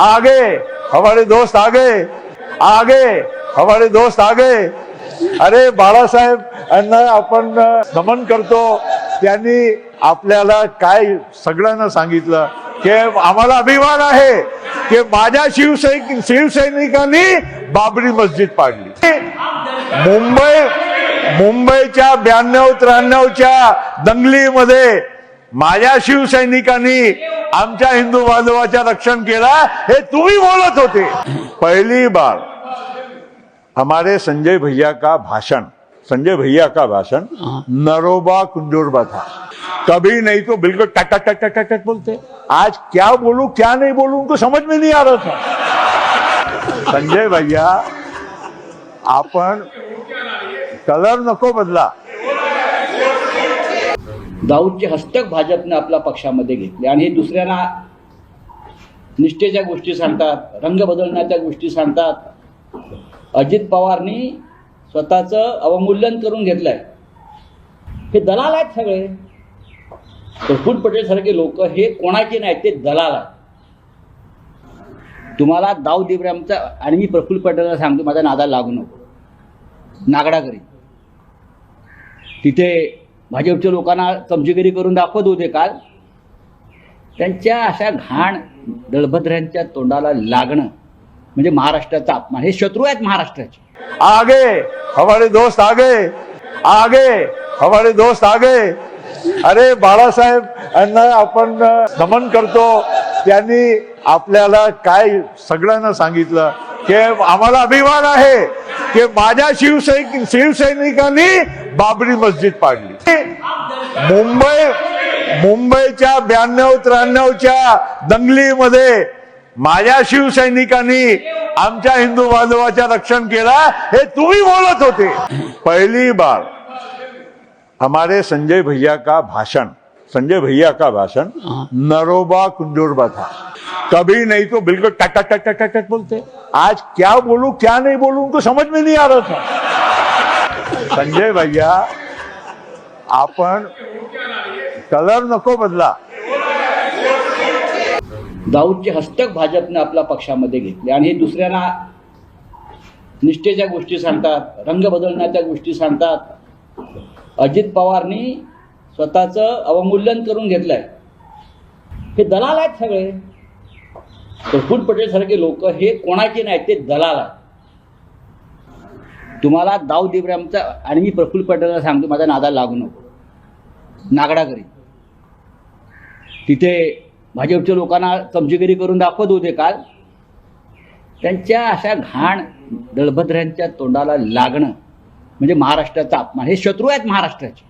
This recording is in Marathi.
आगे हमारे दोस्त आगे आगे हमारे दोस्त आगे। अरे बाळासाहेब यांना आपण नमन करतो. त्यांनी आपल्याला काय सगळ्यांना सांगितलं की आम्हाला अभिमान आहे की माझ्या शिवसैनिक शिवसैनिकांनी बाबरी मस्जिद पाडली. मुंबई मुंबईच्या ब्याण्णव त्र्याण्णवच्या दंगलीमध्ये माझ्या शिवसैनिकांनी आमच्या हिंदू बांधवाच्या रक्षण केला हे तुम्ही बोलत होते. पहली बार हमारे संजय भैया का भाषण संजय भैया का भाषण नरोबा कुंजोरबा था। कभी नहीं तो बिल्कुल टक टक टक टक बोलते। आज क्या बोलूं क्या नहीं बोलूं उनको समझ में नहीं आ रहा था। संजय भैया आपण कलर नको बदला। दाऊदचे हस्तक भाजपने आपल्या पक्षामध्ये घेतले. आणि हे दुसऱ्यांना निष्ठेच्या गोष्टी सांगतात रंग बदलण्याच्या गोष्टी सांगतात. अजित पवारनी स्वतःचं अवमूल्यन करून घेतलंय. हे दलाल आहेत सगळे. प्रफुल पटेल सारखे लोक हे कोणाचे नाहीत ते दलाल आहेत. तुम्हाला दाऊद इब्राहिमचा आणि मी प्रफुल्ल पटेलला सांगतो माझा नादा लागू नको. नागडा करी तिथे भाजपच्या लोकांना कमजेगिरी करून दाखवत होते काल. त्यांच्या अशा घाण दळभद्र्यांच्या तोंडाला लागणं म्हणजे महाराष्ट्राचा अपमान. हे शत्रू आहेत महाराष्ट्राचे. आगे हमारे दोस्त आगे आगे हमारे दोस्त आगे. अरे बाळासाहेब यांना आपण नमन करतो. त्यांनी आपल्याला काय सगळ्यांना सांगितलं? की आम्हाला अभिमान आहे की माझ्या शिवसैनिक शिवसैनिकांनी बाबरी मस्जिद पाडली. मुंबई मुंबईच्या ब्याण्णव त्र्याण्णवच्या दंगलीमध्ये माझ्या शिवसैनिकांनी आमच्या हिंदू बांधवाच्या रक्षण केला हे तुम्ही बोलत होते. पहली बार हमारे संजय भैया का भाषण संजय भैया का भाषण? नरोबा कुंजोरबा था कभी नहीं तो बिल्कुल टक टक टक टक बोलते आज क्या बोलू क्या नहीं बोलू उनको समझ में नहीं आ रहा था। संजय भैया आपण कलर नको बदला। दाऊदचे हस्तक भाजपने आपल्या पक्षामध्ये घेतले आणि हे दुसऱ्यांना निष्ठेच्या गोष्टी सांगतात रंग बदलण्याच्या गोष्टी सांगतात. अजित पवारनी स्वतःचं अवमूल्यन करून घेतलंय. हे दलाल आहेत सगळे. प्रफुल्ल पटेल सारखे लोक हे कोणाचे नाही ते दलाल आहेत. तुम्हाला दाऊद इब्राहिमचा आणि मी प्रफुल्ल पटेलला सांगतो माझ्या नादाला लागू नको. नागडा करी तिथे भाजपच्या लोकांना कमजेगिरी करून दाखवत होते काल. त्यांच्या अशा घाण दळभद्र्यांच्या तोंडाला लागणं म्हणजे महाराष्ट्राचा अपमान. हे शत्रू आहेत महाराष्ट्राचे.